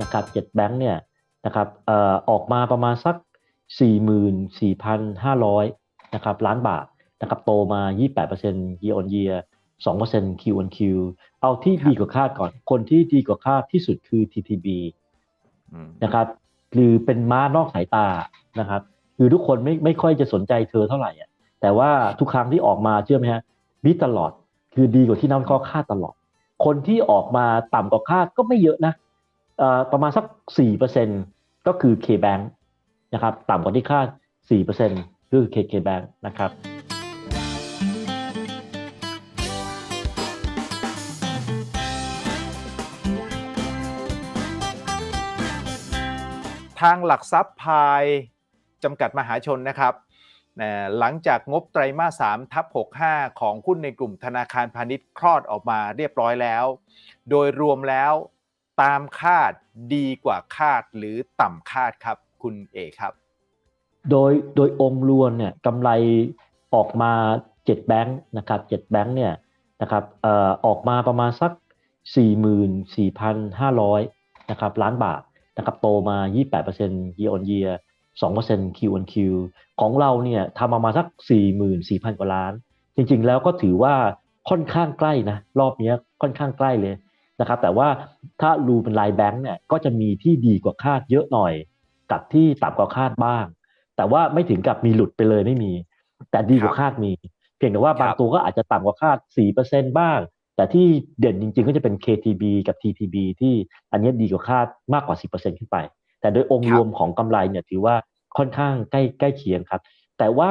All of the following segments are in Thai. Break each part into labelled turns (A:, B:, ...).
A: นะครับเจ็ดแบงค์เนี่ยนะครับเอ่อออกมาประมาณสัก 44,500นะครับล้านบาทนะครับโตมา 28% year on year 2% Q on Q เอาที่ดีกว่าคาดก่อน คนที่ดีกว่าคาดที่สุดคือ TTB
B: อืม
A: นะครับคือเป็นม้านอกสายตานะครับ คือทุกคนไม่ไม่ค่อยจะสนใจเธอเท่าไหร่อะแต่ว่าทุกครั้งที่ออกมาเชื่อไหมฮะบีตลอด คือดีกว่าที่นักวิเคราะห์คาดตลอด คนที่ออกมาต่ำกว่าคาดก็ไม่เยอะนะเอ่อ ประมาณสักสี่เปอร์เซ็นก็คือ K-Bank นะครับต่ำกว่าที่คาดสี่เปอร์เซ็นคือ KK Bank นะครับ
B: ทางหลักทรัพย์พายจำกัดมหาชนนะครับ หลังจากงบไตรมาส3ทับ65 ของหุ้นในกลุ่มธนาคารพาณิชย์คลอดออกมาเรียบร้อยแล้ว โดยรวมแล้ว ตามคาดดีกว่าคาดหรือต่ำคาดครับคุณเอกครับ
A: โดยโดยองค์รวมเนี่ยกำไรออกมาเจ็ดแบงค์นะครับเจ็ดแบงค์เนี่ยนะครับเอ่อออกมาประมาณสัก 44,500นะครับล้านบาทนะครับโตมา 28% year on year 2% Q on Q ของเราเนี่ยทำประมาณสัก 44,000 กว่าล้าน จริงๆแล้วก็ถือว่าค่อนข้างใกล้นะ รอบเนี้ยค่อนข้างใกล้เลย นะครับแต่ว่าถ้ารูเป็นรายแบงค์เนี่ยก็จะมีที่ดีกว่าคาดเยอะหน่อย กับที่ต่ำกว่าคาดบ้าง แต่ว่าไม่ถึงกับมีหลุดไปเลยไม่มี แต่ดีกว่าคาดมี เพียงแต่ว่าบาง
B: ครับ
A: ตัวก็อาจจะต่ำกว่าคาด 4%บ้าง แต่ที่เด่นจริง ๆ ก็จะเป็น KTB กับ TTB ที่อันนี้ดีกว่าคาดมากกว่า 10%ขึ้นไป แต่โดยองค์รวมของกำไรเนี่ยถือว่าค่อนข้างใกล้ใกล้เคียงครับ แต่ว่า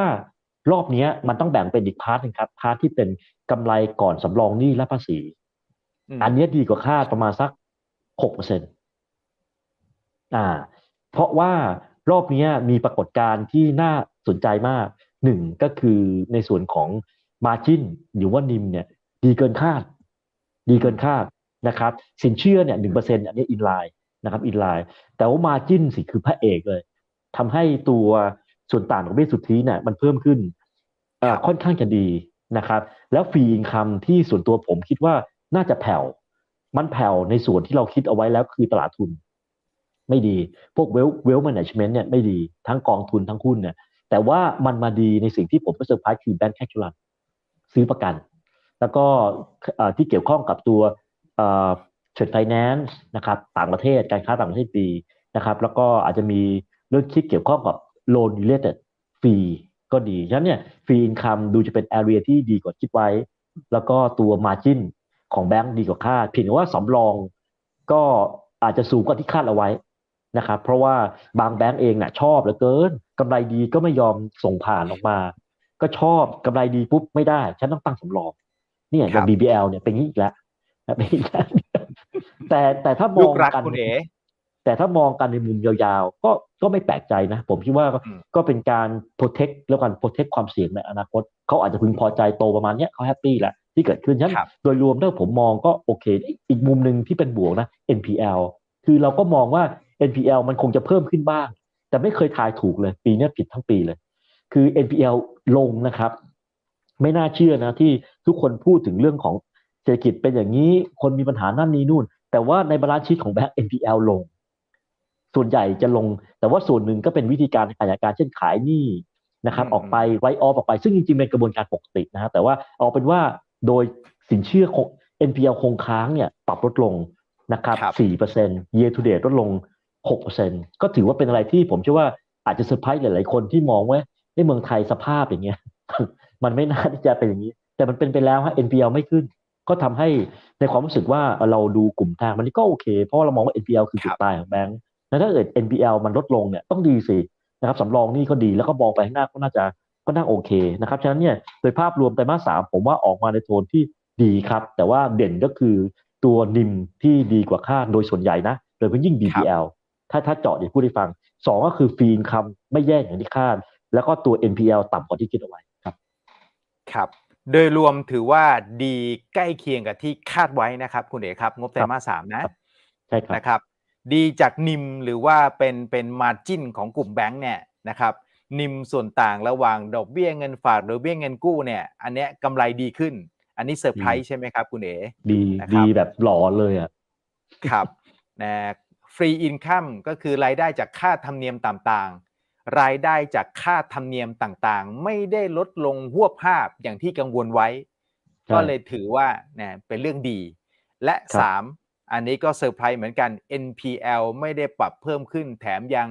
A: รอบเนี้ยมันต้องแบ่งเป็นอีกพาร์ทหนึงครับพาร์ทที่เป็นกำไรก่อนสำรองหนี้และภาษี
B: ม
A: อันนี้ดีกว่าคาดประมาณสักหกเปอร์เซ็นต์อ่า เพราะว่ารอบนี้มีปรากฏการณ์ที่น่าสนใจมากหนึ่งก็คือในส่วนของ Margin หรือว่านิมเนี่ย ดีเกินคาด ดีเกินคาดนะครับ สินเชื่อเนี่ยหนึ่งเปอร์เซ็นต์อันนี้อินไลน์นะครับอินไลน์แต่ว่า Margin สิคือพระเอกเลยทำให้ตัวส่วนต่างของเบี้ยสุทธิเนี่ยมันเพิ่มขึ้นอ่อค่อนข้างจะดีนะครับ แล้วฟรีอินคัมที่ส่วนตัวผมคิดว่า น่าจะแผ่ว มันแผ่วในส่วนที่เราคิดเอาไว้แล้วคือตลาดทุน ไม่ดี พวกเวลเวลแมネจเมนต์เนี่ยไม่ดี ทั้งกองทุนทั้งหุ้นเนี่ย แต่ว่ามันมาดีในสิ่งที่ผมก็เซอร์ไพรส์คือแบงค์แคชชูลันซื้อประกัน แล้วก็ที่เกี่ยวข้องกับตัวเทรดไฟแนนซ์นะครับต่างประเทศการค้าต่างประเทศดีนะครับ แล้วก็อาจจะมีเรื่องที่เกี่ยวข้องกับ loan related ฟรีก็ดี ฉะนั้นเนี่ยฟรีอินคัมดูจะเป็น area ที่ดีกว่าคิดไว้ แล้วก็ตัว margin ของแบงก์ดีกว่าคาดเพียงแต่ว่าสำรองก็อาจจะสูงกว่าที่คาดเอาไว้นะครับ เพราะว่าบางแบงก์เองน่ะชอบเหลือเกินกำไรดีก็ไม่ยอมส่งผ่านออกมา ก็ชอบกำไรดีปุ๊บไม่ได้ ฉันต้องตั้งสำรอง เนี่ยอ
B: ครั
A: ย่าง
B: บ
A: BBL เนี่ยเป็นอย่างนี้อีกแล้วเป็นอีกแล้วแต่แต่ถ้าม
B: ลู
A: อง
B: กรัก
A: กัน
B: คุณเอ๋
A: แต่ถ้ามองกันในมุมยาวๆ ก็ก็ไม่แปลกใจนะ ผมคิดว่าก็
B: อืม
A: ก็เป็นการ protect แล้วกัน protect ความเสี่ยงในอนาคต เขาอาจจะพึงพอใจโตประมาณเนี้ยเขาแฮปปี้แล้ว ที่เกิดขึ้นฉะนั้น
B: ครับ
A: โดยรวมถ้าผมมองก็โอเค อีกมุมหนึ่งที่เป็นบวกนะ NPL คือเราก็มองว่า NPL มันคงจะเพิ่มขึ้นบ้าง แต่ไม่เคยทายถูกเลย ปีเนี้ยผิดทั้งปีเลย คือ NPL ลงนะครับ ไม่น่าเชื่อนะที่ทุกคนพูดถึงเรื่องของเศรษฐกิจเป็นอย่างนี้ คนมีปัญหานั่นนี่นู่น แต่ว่าในบาลานซ์ชีตของแบงก์ NPL ลง ส่วนใหญ่จะลง แต่ว่าส่วนหนึ่งก็เป็นวิธีการขยายการเช่นขายหนี้นะครับ
B: อืม
A: ออกไปไวออฟออกไป ซึ่งจริงๆเป็นกระบวนการปกตินะฮะแต่ว่าเอาเป็นว่า โดยสินเชื่อคง NPL คงค้างเนี่ยปรับลดลงนะครับ
B: ครับ
A: 4% year to date ลดลง 6%ก็ถือว่าเป็นอะไรที่ผมเชื่อว่าอาจจะเซอร์ไพรส์หลาย ๆ คนที่มองว่าในเมืองไทยสภาพอย่างเงี้ยมันไม่น่าที่จะเป็นอย่างนี้ แต่มันเป็นไปแล้วฮะ NPL ไม่ขึ้น ก็ทำให้ในความรู้สึกว่าเราดูกลุ่มทางมันก็โอเค เพราะว่าเรามองว่า NPL คือจุด
B: ครับ
A: ตายของแบงก์แล้วถ้าเกิด NPL มันลดลงเนี่ยต้องดีสินะครับสำรองหนี่ก็ดีแล้วก็มองไปข้างหน้าก็น่าจะ ก็น่าโอเคนะครับฉะนั้นเนี่ยโดยภาพรวมไตรมาสสามผมว่าออกมาในโทนที่ดีครับ แต่ว่าเด่นก็คือตัวนิมที่ดีกว่าคาดโดยส่วนใหญ่นะโดยเฉพาะยิ่ง BPL ถ้าถ้าเจาะเดี๋ยวพูดให้ฟังสองก็คือฟีนคำไม่แย่อย่างที่คาด แล้วก็ตัว NPL ต่ำกว่าที่คิดเอาไว้ครับ
B: ครับ โดยรวมถือว่าดีใกล้เคียงกับที่คาดไว้นะครับ คุณเอ๋ครับ งบไตรมาสสามนะ
A: ครับใช่ครับ
B: นะครับ ดีจากนิมหรือว่าเป็นเป็นมาจิ้นของกลุ่มแบงก์เนี่ยนะครับ นิมส่วนต่างระหว่างดอกเบี้ยเงินฝากดอกเบี้ยเงินกู้เนี่ย อันเนี้ยกำไรดีขึ้น อันนี้เซอร์ไพรส์ใช่ไหมครับ คุณเอ๋
A: ดี
B: นะครับ
A: ดีแบบหล่อเลยอะ
B: ครับนะฟฟรีอินคัมก็คือรายได้จากค่าธรรมเนียมต่างๆ รายได้จากค่าธรรมเนียมต่างๆ ไม่ได้ลดลงหวบภาพอย่างที่กังวลไว้
A: ใช่
B: ก็เลยถือว่าเนี่ยเป็นเรื่องดี และ
A: ครับ
B: 3อันนี้ก็เซอร์ไพรส์เหมือนกัน NPL ไม่ได้ปรับเพิ่มขึ้นแถมยัง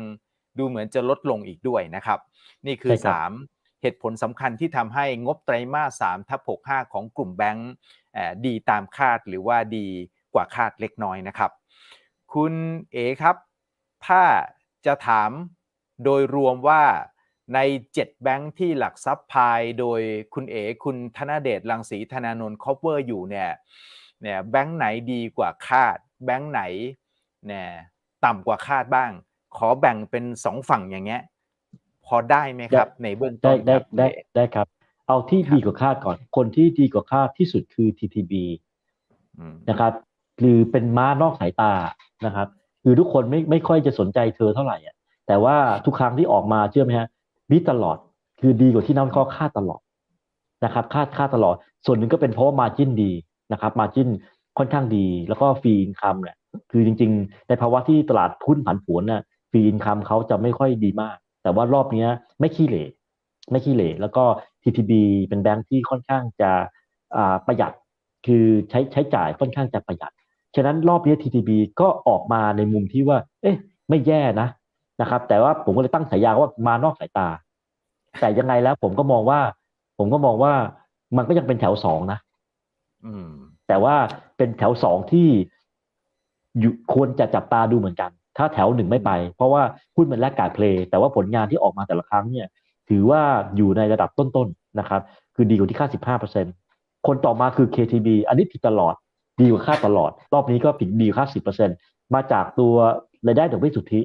B: ดูเหมือนจะลดลงอีกด้วยนะครับ นี่คือ
A: ใช่ครับ
B: 3เหตุผลสำคัญที่ทำให้งบไตรมาส3ทับ65 ของกลุ่มแบงก์เอ่อดีตามคาดหรือว่าดีกว่าคาดเล็กน้อยนะครับ คุณเอครับ ถ้าจะถามโดยรวมว่าใน 7 แบงค์ที่หลักทรัพย์พายโดยคุณเอคุณธนเดชรังสีธนานนท์คอปเวอร์อยู่เนี่ยเนี่ยแบงค์ไหนดีกว่าคาด แบงค์ไหนเนี่ยต่ำกว่าคาดบ้าง ขอแบ่งเป็นสองฝั่งอย่างเงี้ย พอได้ไหมครับ ในเบื้องต้
A: ได้
B: น
A: ได้
B: ครับคุณ
A: ได้
B: เอ๋
A: ได้ครับ เอาที่
B: ครับ
A: ดีกว่าคาดก่อน คนที่ดีกว่าคาดที่สุดคือ TTB
B: อืม
A: นะครับคือเป็นม้านอกสายตานะครับ คือทุกคนไม่ไม่ค่อยจะสนใจเธอเท่าไหร่อะแต่ว่าทุกครั้งที่ออกมาเชื่อไหมฮะบีตลอดคือดีกว่าที่นักวิเคราะห์คาดตลอดนะครับคาดคาดตลอด ส่วนหนึ่งก็เป็นเพราะว่ามาจินดีนะครับมาจินค่อนข้างดี แล้วก็ฟรีอินคัมเนี่ยคือจริง ๆ ในภาวะที่ตลาดหุ้นผันผวนน่ะ ฟรีอินคัมเขาจะไม่ค่อยดีมาก แต่ว่ารอบเนี้ยไม่ขี้เหร่ไม่ขี้เหร่แล้วก็ TTB เป็นแบงค์ที่ค่อนข้างจะอ่าประหยัดคือใช้ใช้จ่ายค่อนข้างจะประหยัด ฉะนั้นรอบนี้ TTB ก็ออกมาในมุมที่ว่า เอ๊ะ ไม่แย่นะนะครับ แต่ว่าผมก็เลยตั้งฉายาว่ามานอกสายตา แต่ยังไงแล้วผมก็มองว่า ผมก็มองว่ามันก็ยังเป็นแถวสองนะ
B: อืม
A: แต่ว่าเป็นแถวสองที่อยู่ควรจะจับตาดูเหมือนกัน ถ้าแถวหนึ่งไม่ไป เพราะว่าหุ้นมันแลกการเพลย์แต่ว่าผลงานที่ออกมาแต่ละครั้งเนี่ยถือว่าอยู่ในระดับต้นๆนะครับ คือดีกว่าที่คาด15%คนต่อมาคือ KTB อันนี้ผิดตลอด ดีกว่าคาดตลอด รอบนี้ก็ผิดดีกว่าคาด10%มาจากตัวรายได้ดอกเบี้ยสุทธิ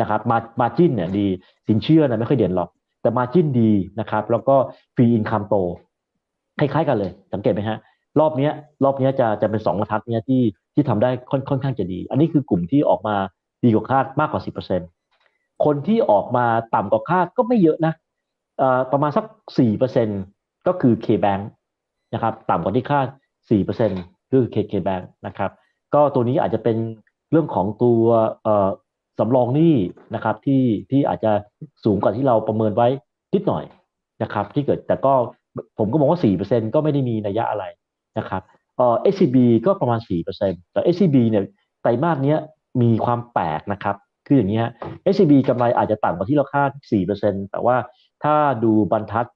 A: นะครับมามาจิ้นเนี่ยดีสินเชื่อนะไม่ค่อยเด่นหรอก แต่มาจิ้นดีนะครับ แล้วก็ฟรีอินคัมโต คล้ายๆกันเลย สังเกตไหมฮะ รอบนี้รอบนี้จะจะเป็นสองบรรทัดเนี้ยที่ที่ทำได้ค่อนค่อนข้างจะดี อันนี้คือกลุ่มที่ออกมา ดีกว่าคาดมากกว่าสิบเปอร์เซ็นคนที่ออกมาต่ำกว่าคาดก็ไม่เยอะนะประมาณสักสี่เปอร์เซ็นก็คือ K-Bank นะครับต่ำกว่าที่คาดสี่เปอร์เซ็นคือ KK Bank นะครับก็ตัวนี้อาจจะเป็นเรื่องของตัวสำรองหนี้นะครับที่ที่อาจจะสูงกว่าที่เราประเมินไว้นิดหน่อยนะครับที่เกิดแต่ก็ผมก็มองว่าสี่เปอร์เซ็นก็ไม่ได้มีนัยยะอะไรนะครับเอ่อ SCB ก็ประมาณสี่เปอร์เซ็นแต่ SCB เนี่ยไตรมาสเนี้ย มีความแปลกนะครับ คืออย่างนี้ฮะ SCB กำไรอาจจะต่ำกว่าที่เราคาดสี่เปอร์เซ็นแต่ว่าถ้าดูบรรทัด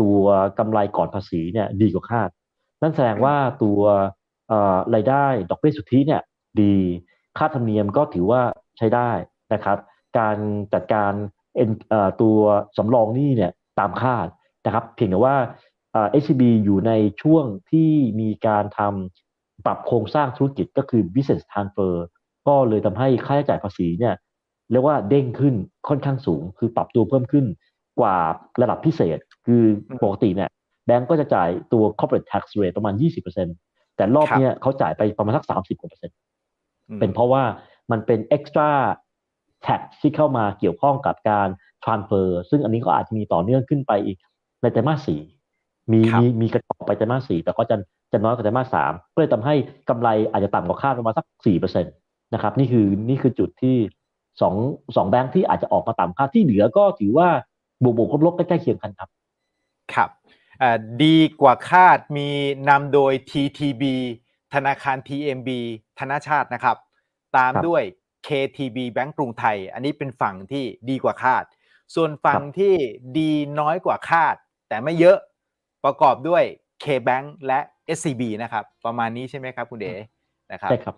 A: ตัวกำไรก่อนภาษีเนี่ยดีกว่าคาด นั่นแสดงว่าตัวรายได้ดอกเบี้ยสุทธิเนี่ยดีค่าธรรมเนียมก็ถือว่าใช้ได้นะครับ การจัดการตัวสำรองหนี้เนี่ยตามคาดนะครับเพียงแต่ว่าเอ่อ SCB อยู่ในช่วงที่มีการทำปรับโครงสร้างธุรกิจก็คือ business transfer ก็เลยทำให้ค่าใช้จ่ายภาษีเนี่ยเรียกว่าเด้งขึ้นค่อนข้างสูง คือปรับตัวเพิ่มขึ้นกว่าระดับพิเศษ คือปกติเนี่ยแบงก์ก็จะจ่ายตัว corporate tax rate ประมาณ 20%แต่รอบ
B: ครับ
A: เนี้ยเขาจ่ายไปประมาณสัก 30กว่าเปอร์เซ็นต์
B: อืม
A: เป็นเพราะว่ามันเป็น extra tax ที่เข้ามาเกี่ยวข้องกับการ transfer ซึ่งอันนี้ก็อาจจะมีต่อเนื่องขึ้นไปอีกในไตรมาสสี่มี
B: ครับ
A: มีมีกระจอกไปไตรมาสสี่แต่ก็จะจะน้อยกว่าไตรมาสสามก็เลยทำให้กำไรอาจจะต่ำกว่าคาดประมาณสัก4%เปอร์เซ็นต์ นะครับ นี่คือนี่คือจุดที่สองสองแบงก์ที่อาจจะออกมาต่ำคาดที่เหลือก็ถือว่าบวกบวกลบๆใกล้ๆเคียงกันครับ
B: ครับเอ่อดีกว่าคาดมีนำโดย TTB ธนาคาร TMB ธนาชาตินะครับ ตาม
A: ครับ
B: ด้วย KTB แบงก์กรุงไทย อันนี้เป็นฝั่งที่ดีกว่าคาด ส่วนฝั่งที่ดีน้อยกว่าคาด แต่ไม่เยอะประกอบด้วย KBank และ SCB นะครับ ประมาณนี้ใช่ไหมครับคุณเด๋นะครับ
A: ใช่ครับ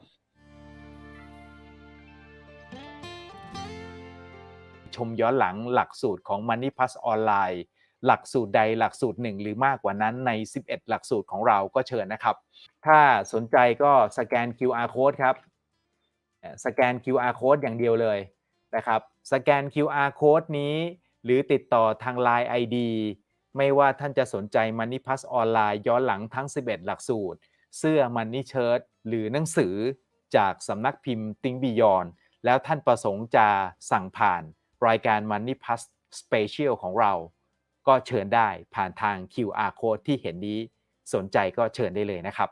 B: ชมย้อนหลังหลักสูตรของ Money Plus ออนไลน์หลักสูตรใดหลักสูตรหนึ่งหรือมากกว่านั้นใน 11 หลักสูตรของเราก็เชิญนะครับ ถ้าสนใจก็สแกน QR code ครับ สแกน QR code อย่างเดียวเลยนะครับ สแกน QR code นี้ หรือติดต่อทาง Line ID ไม่ว่าท่านจะสนใจ Money Plus ออนไลน์ย้อนหลังทั้ง 11 หลักสูตร เสื้อ Money Shirt หรือหนังสือจากสำนักพิมพ์ Think Beyond แล้วท่านประสงค์จะสั่งผ่าน รายการ Money Plus Special ของเรา ก็เชิญได้ผ่านทาง QR code ที่เห็นนี้สนใจก็เชิญได้เลยนะครับ